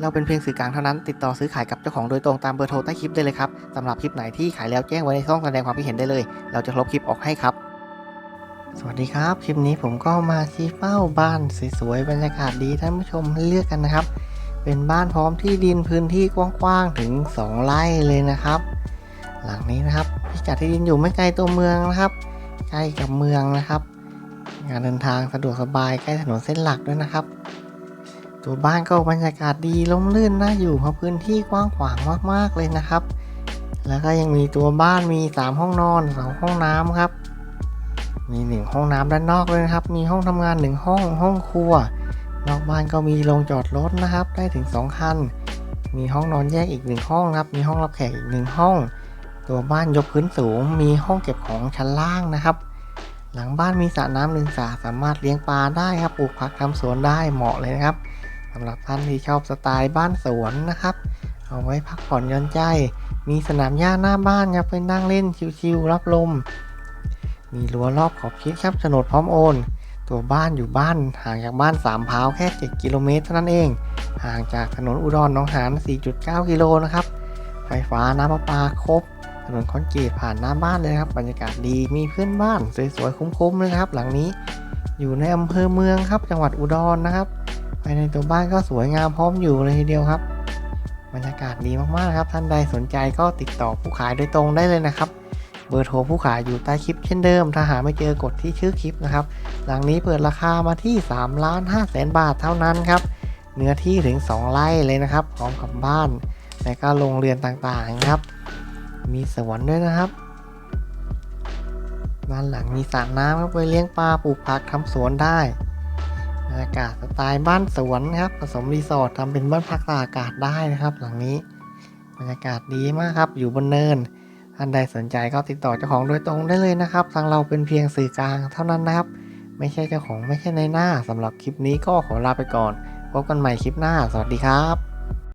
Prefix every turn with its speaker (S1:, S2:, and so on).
S1: เราเป็นเพียงสื่อกลางเท่านั้น ติดต่อซื้อขายกับเจ้าของโดยตรงตามเบอร์โทรใต้คลิปได้เลยครับสำหรับคลิปไหนที่ขายแล้วแจ้งไว้ในช่องแสดงความคิดเห็นได้เลย เราจะลบคลิปออกให้ครับ สวัสดีครับ คลิปนี้ผมก็มาชี้เป้าบ้านสวยๆบรรยากาศดีท่านผู้ชมเลือกกันนะครับ เป็นบ้านพร้อมที่ดินพื้นที่กว้างๆถึง 2 ไร่เลยนะครับ หลังนี้นะครับพิกัดที่ดินอยู่ไม่ไกลตัวเมืองนะครับ ใกล้กับเมืองนะครับงานเดินทางสะดวกสบายใกล้ถนนเส้นหลักด้วยนะครับ ตัวบ้านก็บรรยากาศดีร่มรื่นน่าอยู่เพราะพื้นที่กว้างขวางมากๆเลยนะครับ แล้วก็ยังมีตัวบ้านมี 3 ห้องนอน 2 ห้องน้ำครับ มีหนึ่งห้องน้ำด้านนอกเลยนะครับ มีห้องทำงานหนึ่งห้องห้องครัว นอกบ้านก็มีโรงจอดรถนะครับ ได้ถึง 2 คัน มีห้องนอนแยกอีกหนึ่งห้องครับ มีห้องรับแขกอีกหนึ่งห้อง ตัวบ้านยกพื้นสูง มีห้องเก็บของชั้นล่างนะครับหลังบ้านมีสระน้ำหนึ่งสระสามารถเลี้ยงปลาได้ครับ ปลูกผักทำสวนได้เหมาะเลยนะครับ สำหรับท่านที่ชอบสไตล์บ้านสวนนะครับ เอาไว้พักผ่อนหย่อนใจ มีสนามหญ้าหน้าบ้านครับไปนั่งเล่นชิวๆรับลม มีรั้วรอบขอบชิดครับโฉนดพร้อมโอน ตัวบ้านอยู่บ้านห่างจากบ้านสามพาวแค่ 7 กิโลเมตรเท่านั้นเอง ห่างจากถนนอุดรหนองหาน 4.9 กิโลนะครับ ไฟฟ้าน้ำประปาครบถนนคอนกรีตผ่านหน้าบ้านเลยครับ บรรยากาศดีมีเพื่อนบ้านสวยๆคุ้มๆเลยครับ หลังนี้อยู่ในอำเภอเมืองครับ จังหวัดอุดรนะครับ ภายในตัวบ้านก็สวยงามพร้อมอยู่เลยทีเดียวครับ บรรยากาศดีมากๆครับ ท่านใดสนใจก็ติดต่อผู้ขายโดยตรงได้เลยนะครับ เบอร์โทรผู้ขายอยู่ใต้คลิปเช่นเดิม ถ้าหาไม่เจอกดที่ชื่อคลิปนะครับ หลังนี้เปิดราคามาที่3ล้าน5แสนบาทเท่านั้นครับ เนื้อที่ถึง 2 ไร่เลยนะครับ พร้อมกับบ้าน และก็โรงเรือนต่างๆครับ มีสวนด้วยนะครับบ้านหลังมีสระน้ำครับไว้เลี้ยงปลาปลูกผักทำสวนได้ บรรยากาศสไตล์บ้านสวนครับผสมรีสอร์ททำเป็นบ้านพักตากอากาศได้นะครับ หลังนี้บรรยากาศดีมากครับ อยู่บนเนินท่านใดสนใจก็ติดต่อเจ้าของโดยตรงได้เลยนะครับ ทางเราเป็นเพียงสื่อกลางเท่านั้นนะครับ ไม่ใช่เจ้าของไม่ใช่ในหน้าสำหรับคลิปนี้ก็ขอลาไปก่อน พบกันใหม่คลิปหน้า สวัสดีครับ